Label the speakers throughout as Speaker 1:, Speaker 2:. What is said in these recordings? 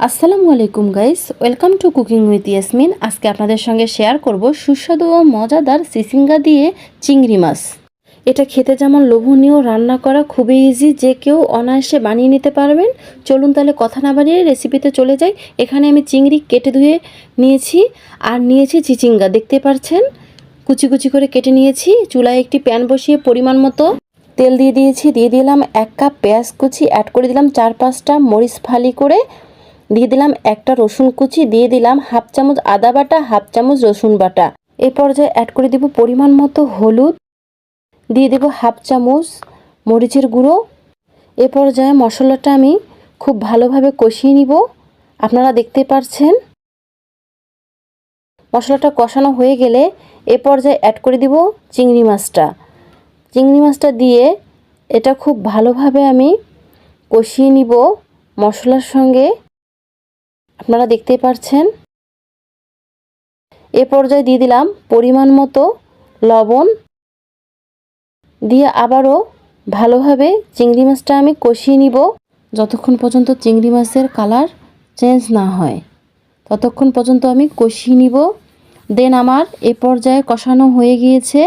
Speaker 1: আসসালামু আলাইকুম guys welcome to cooking with Yasmin আজকে আপনাদের সঙ্গে শেয়ার করব সুস্বাদু ও মজাদার সিসিঙ্গা দিয়ে চিংড়ি মাছ। এটা খেতে যেমন লোভনীয়, রান্না করা খুবই ইজি যে কেউ অনায়াসে বানিয়ে নিতে পারবেন। চলুন তাহলে কথা না বাড়িয়ে রেসিপিতে চলে যাই। এখানে আমি চিংড়ি কেটে ধুয়ে নিয়েছি, আর নিয়েছি চিচিঙ্গা। দেখতে পারছেন কুচি কুচি করে কেটে নিয়েছি। চুলায় একটি প্যান বসিয়ে পরিমাণ মতো তেল দিয়ে দিয়েছি। দিয়ে দিলাম এক কাপ পেঁয়াজ কুচি অ্যাড করে দিলাম চার পাঁচটা মরিচ ফালি করে। দিয়ে দিলাম একটা রসুন কুচি, দিয়ে দিলাম হাফ চামচ আদা বাটা, হাফ চামচ রসুন বাটা। এই পর্যায়ে অ্যাড করে দেব পরিমাণ মতো হলুদ, দিয়ে দেব হাফ চামচ মরিচের গুঁড়ো। এ পর্যায়ে মশলাটা আমি খুব ভালোভাবে কষিয়ে নিব। আপনারা দেখতে পাচ্ছেন মশলাটা কষানো হয়ে গেলে এ পর্যায়ে অ্যাড করে দিব চিংড়ি মাছটা। চিংড়ি মাছটা দিয়ে এটা খুব ভালোভাবে আমি কষিয়ে নিব মশলার সঙ্গে। আপনারা দেখতেই পাচ্ছেন এ পর্যায়ে দিয়ে দিলাম পরিমাণ মতো লবণ। দিয়ে আবারও ভালোভাবে চিংড়ি মাছটা আমি কষিয়ে নিব। যতক্ষণ পর্যন্ত চিংড়ি মাছের কালার চেঞ্জ না হয়, ততক্ষণ পর্যন্ত আমি কষিয়ে নিব। দেন আমার এ পর্যায়ে কষানো হয়ে গিয়েছে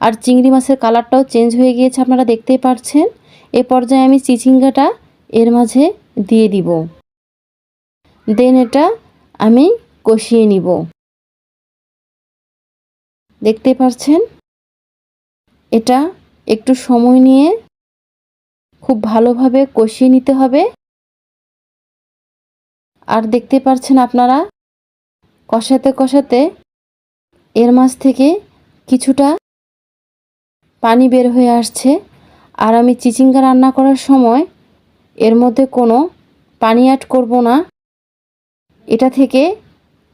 Speaker 1: আর চিংড়ি মাছের কালারটাও চেঞ্জ হয়ে গিয়েছে, আপনারা দেখতেই পাচ্ছেন এ পর্যায়ে আমি চিচিঙ্গাটা এর মাঝে দিয়ে দিব। দেন এটা আমি কষিয়ে নিব। দেখতে পাচ্ছেন? এটা একটু সময় নিয়ে খুব ভালোভাবে কষিয়ে নিতে হবে। আর দেখতে পাচ্ছেন আপনারা, কষাতে কষাতে এর মাছ থেকে কিছুটা পানি বের হয়ে আসছে। আর আমি চিচিঙ্গা রান্না করার সময় এর মধ্যে কোনো পানি অ্যাড করব না। এটা থেকে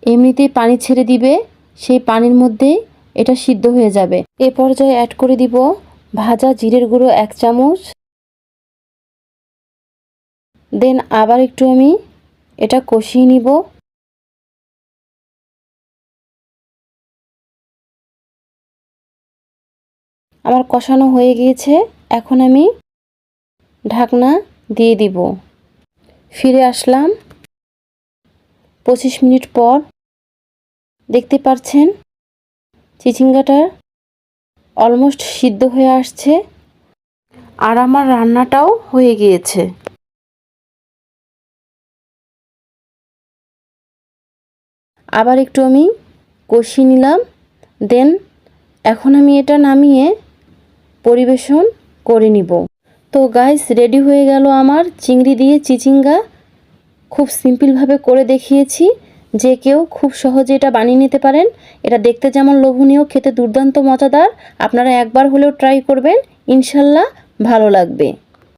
Speaker 1: এমনিতেই পানি ছেড়ে দিবে, সেই পানির মধ্যে এটা সিদ্ধ হয়ে যাবে। এ পর্যায়ে অ্যাড করে দিব ভাজা জিরের গুঁড়ো এক চামচ। দেন আবার একটু আমি এটা কষিয়ে নিব। আমার কষানো হয়ে গিয়েছে, এখন আমি ঢাকনা দিয়ে দিব। ফিরে আসলাম। পঁচিশ মিনিট পর দেখতে পাচ্ছেন চিচিঙ্গাটা অলমোস্ট সিদ্ধ হয়ে আসছে আর আমার রান্নাটাও হয়ে গিয়েছে। আবার একটু আমি কষিয়ে নিলাম, দেন এখন আমি এটা নামিয়ে পরিবেশন করে নিব। তো গাইস রেডি হয়ে গেল আমার চিংড়ি দিয়ে চিচিঙ্গা খুব সিম্পলভাবে করে দেখিয়েছি যে কেউ খুব সহজে এটা বানিয়ে নিতে পারেন। এটা দেখতে যেমন লোভনীয়, খেতে দুর্দান্ত, মজাদার। আপনারা একবার হলেও ট্রাই করবেন। ইনশাল্লাহ ভালো লাগবে।